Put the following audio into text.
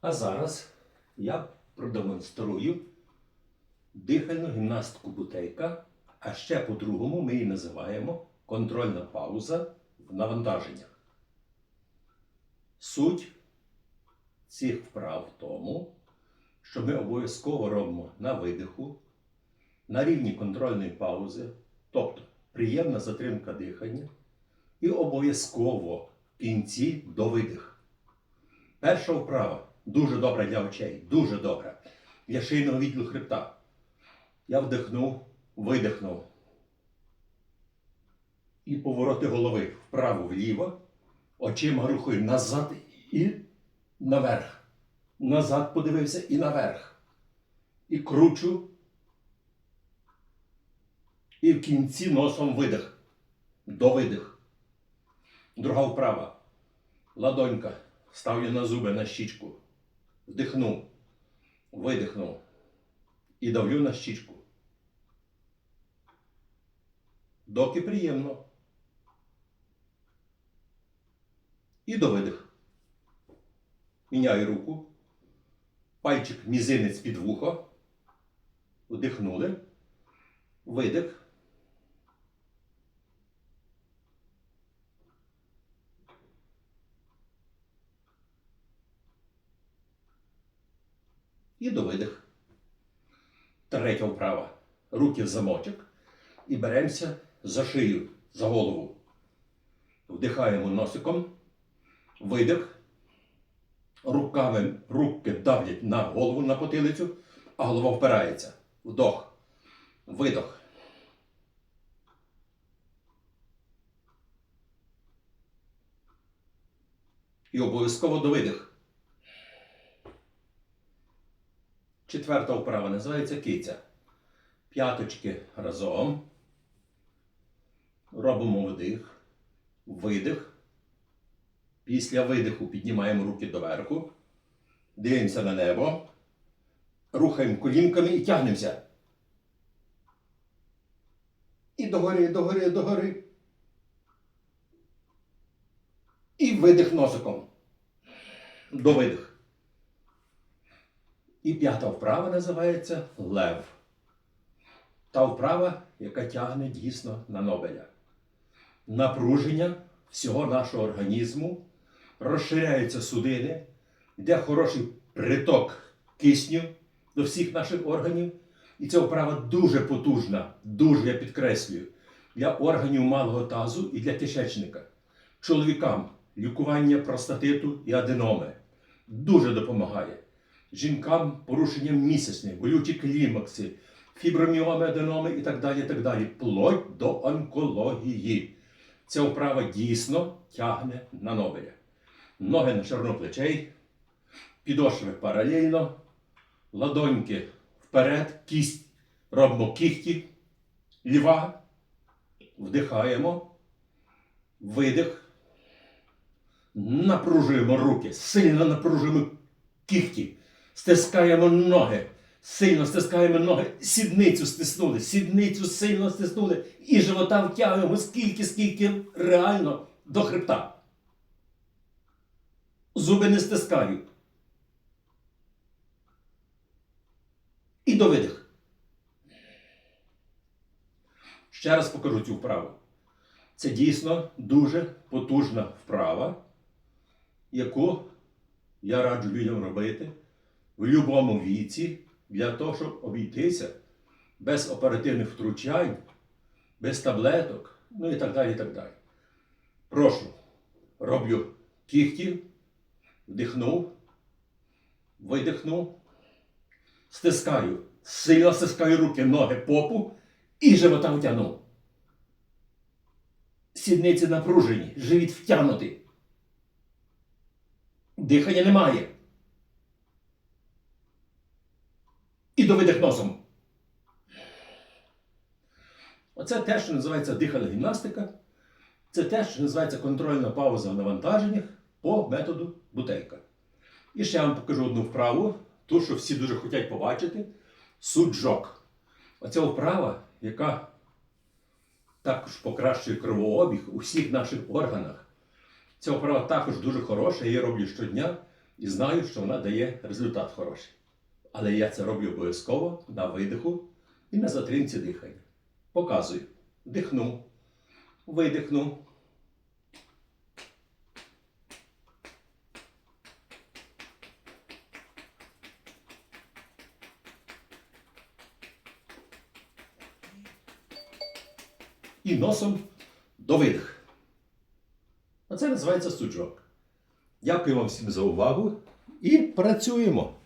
А зараз я продемонструю дихальну гімнастику бутейка, а ще по-другому ми її називаємо контрольна пауза в навантаженнях. Суть цих вправ в тому, що ми обов'язково робимо на видиху, на рівні контрольної паузи, тобто приємна затримка дихання, і обов'язково в кінці до видих. Перша вправа дуже добра для очей, дуже добра. Для шийного відділу хребта. Я вдихнув, видихнув. І повороти голови вправо-вліво, очима рухаю назад і наверх. Назад подивився і наверх. І кручу. І в кінці носом видих. До видих. Друга вправа. Ладонька. Ставлю на зуби на щічку. Вдихнув. Видихнув. І давлю на щічку. Доки приємно. І до видих. Міняю руку. Пальчик мізинець під вухо. Вдихнули. Видих. І до видих. Третя вправа. Руки в замочок. І беремося за шию, за голову. Вдихаємо носиком. Видих. Руками руки давлять на голову на потилицю, а голова впирається. Вдох. Видох. І обов'язково до видих. Четверта вправа називається киця. П'яточки разом. Робимо вдих, видих. Після видиху піднімаємо руки доверху. Дивимося на небо. Рухаємо колінками і тягнемося. І догори, догори, догори. І видих носиком. До видих. І п'ята вправа називається лев. Та вправа, яка тягне дійсно на Нобеля. Напруження всього нашого організму, розширяються судини, йде хороший приток кисню до всіх наших органів. І ця вправа дуже потужна, дуже я підкреслюю, для органів малого тазу і для кишечника. Чоловікам лікування простатиту і аденоми дуже допомагає. Жінкам порушенням місячних, болючі клімакси, фіброміоми, аденоми і так далі, так далі, вплоть до онкології. Ця вправа дійсно тягне на Нобеля. Ноги на ширину плечей, підошви паралельно, ладоньки вперед, кість робимо кіхті, ліва, вдихаємо, видих, напружуємо руки, сильно напружуємо кіхті, стискаємо ноги, сильно стискаємо ноги, сідницю стиснули, сідницю сильно стиснули і живота втягуємо скільки, скільки реально до хребта. Зуби не стискаю. І до видих. Ще раз покажу цю вправу. Це дійсно дуже потужна вправа, яку я раджу людям робити в будь-якому віці для того, щоб обійтися без оперативних втручань, без таблеток, ну і так далі. і так далі. Прошу, роблю кіхті, вдихнув, видихнув, стискаю, сильно стискаю руки, ноги, попу і живота втягнув. Сідниці напружені, живіт втягнутий. Дихання немає. І до видих носом. Оце те, що називається дихальна гімнастика. Це те, що називається контрольна пауза в навантаженнях по методу бутейка. І ще я вам покажу одну вправу, ту, що всі дуже хочуть побачити. Суджок. Оця вправа, яка також покращує кровообіг у всіх наших органах. Ця вправа також дуже хороша, я її роблю щодня. і знаю, що вона дає результат хороший. Але я це роблю обов'язково на видиху і на затримці дихання. Показую. Дихну, видихну. І носом до видих. Оце називається суджок. Дякую вам всім за увагу і працюємо!